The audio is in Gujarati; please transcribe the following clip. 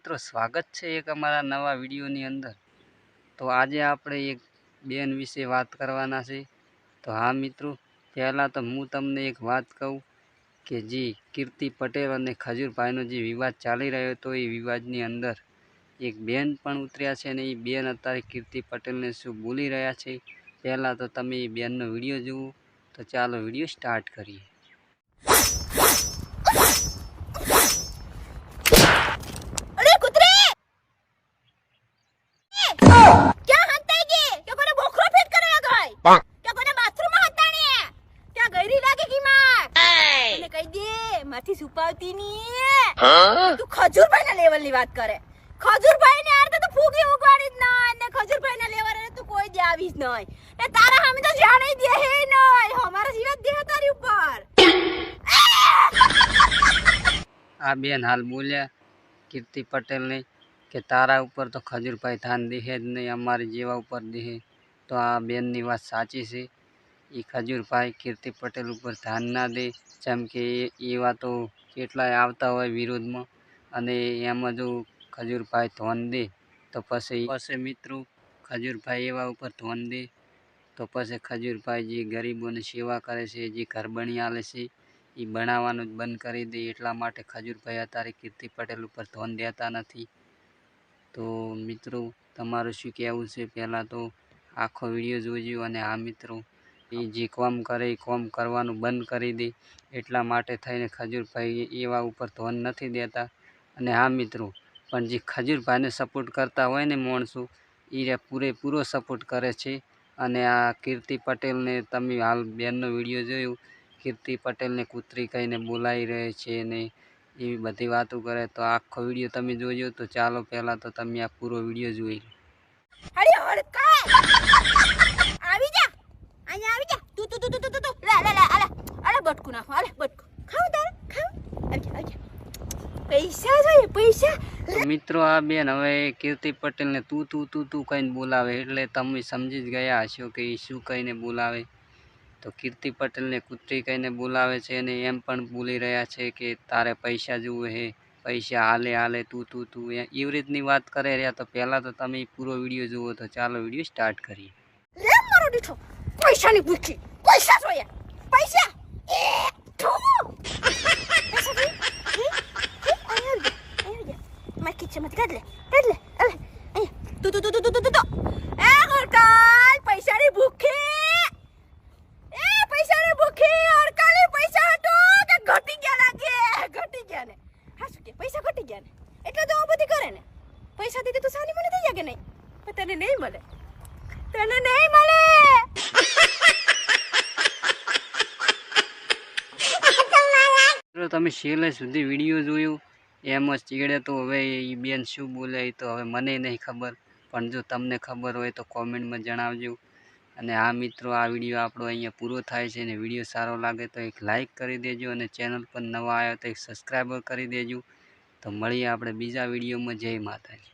મિત્રો, સ્વાગત છે એક અમારા નવા વિડીયોની અંદર. તો આજે આપણે એક બેન વિશે વાત કરવાના છે. તો હા, મિત્રો, પહેલાં તો હું તમને એક વાત કહું કે જે કીર્તિ પટેલ અને ખજૂરભાઈનો જે વિવાદ ચાલી રહ્યો હતો, એ વિવાદની અંદર એક બેન પણ ઉતર્યા છે અને એ બેન અત્યારે કીર્તિ પટેલને શું બોલી રહ્યા છે, પહેલાં તો તમે એ બેનનો વીડિયો જુઓ. તો ચાલો વીડિયો સ્ટાર્ટ કરીએ. માથી છુપાવતી ની તું ખજૂરભાઈ ના લેવલની વાત કરે. ખજૂરભાઈ ને આરતે તો ફૂગી ઉગાડી જ નહીં ને ખજૂરભાઈ ના લેવલ તું કોઈ દે આવીશ નહીં. ને તારા હમે તો જાણે દે હે નહીં અમારા જીવન દે તારી ઉપર. આ બેન હાલ બોલ્યા કીર્તિ પટેલની કે તારા ઉપર તો ખજૂરભાઈ ધાન દેહે જ નહીં અમારી જેવા ઉપર દેહે. તો આ બેનની વાત સાચી છે. એ ખજૂરભાઈ કીર્તિ પટેલ ઉપર ધ્યાન ના દે, જેમ કે એવા તો કેટલાય આવતા હોય વિરોધમાં. અને એમાં જો ખજૂરભાઈ ધોન દે, તો પછી પછી મિત્રો ખજૂરભાઈ એવા ઉપર ધોન દે, તો પછી ખજૂરભાઈ જે ગરીબોની સેવા કરે છે, જે ઘર બની આલે છે, એ બનાવવાનું જ બંધ કરી દે. એટલા માટે ખજૂરભાઈ અત્યારે કીર્તિ પટેલ ઉપર ધોન દેતા નથી. તો મિત્રો, તમારું શું કહેવું છે? પહેલાં તો આખો વીડિયો જોજો અને આ મિત્રો એ જે કોમ કરે, એ કોમ કરવાનું બંધ કરી દે. એટલા માટે થઈને ખજૂરભાઈ એવા ઉપર ધોન નથી દેતા. અને હા મિત્રો, પણ જે ખજૂરભાઈને સપોર્ટ કરતા હોય ને માણસો એ પૂરેપૂરો સપોર્ટ કરે છે. અને આ કીર્તિ પટેલને તમે હાલ બેનનો વીડિયો જોયો, કીર્તિ પટેલને કૂતરી કહીને બોલાવી રહે છે ને એવી બધી વાતો કરે. તો આખો વીડિયો તમે જોજો. તો ચાલો પહેલાં તો તમે આ પૂરો વીડિયો જોઈ લો અરે હડકાય આવી જા અહીંયા આવી જા તું તું તું તું તું તું લે લે લે અલે અલે બટકું નાખો અલે બટકું ખાવ તારે ખાવ આવી જા આવી જા પૈસા જોઈએ પૈસા. મિત્રો આ બેન હવે કીર્તિ પટેલને તું તું તું તું કહીને બોલાવે. એટલે તમે સમજી જ ગયા હશો કે એ શું કહીને બોલાવે. તો કીર્તિ પટેલને કૂતરી કહીને બોલાવે છે અને એમ પણ બોલી રહ્યા છે કે તારે પૈસા જોવે હે પૈસા હાલે હાલે તું તું તું. એવી રીતની વાત કરે રહ્યા. તો પહેલાં તો તમે પૂરો વીડિયો જુઓ તો ચાલો વીડિયો સ્ટાર્ટ કરીએ. પૈસાની ભૂખી પૈસા જોઈએ પૈસા એ ઠો પૈસા જોઈએ હે? હે? અહીંયા આવી જા, અહીંયા આવી જા. મારી ખીચામાંથી કાઢ લે કાઢ લે અલે અહીંયા. તું તું તું તું તું તું તું એ હરકાલ પૈસાની ભૂખી. એ પૈસાની ભૂખી હરકાલી પૈસા હતો કે ઘટી ગયા લાગે? ઘટી ગયા ને. હા, શું કે, પૈસા ઘટી ગયા ને? એટલે તો બધી કરે ને. પૈસા દીધી તો સાની મને થઈ જાય કે નહીં? પણ તને નહીં મળે. તને નહીં મળે. તમે છેલ્લે સુધી વીડિયો જોયો. એમ જ ચીડે તો હવે એ બેન શું બોલે એ તો હવે મને નહીં ખબર. પણ જો તમને ખબર હોય તો કોમેન્ટમાં જણાવજો. અને આ મિત્રો, આ વીડિયો આપણો અહીંયા પૂરો થાય છે અને વીડિયો સારો લાગે તો એક લાઈક કરી દેજો અને ચેનલ પર નવા આવ્યો તો એક સબસ્ક્રાઈબર કરી દેજો. તો મળીએ આપણે બીજા વિડીયોમાં. જય માતાજી.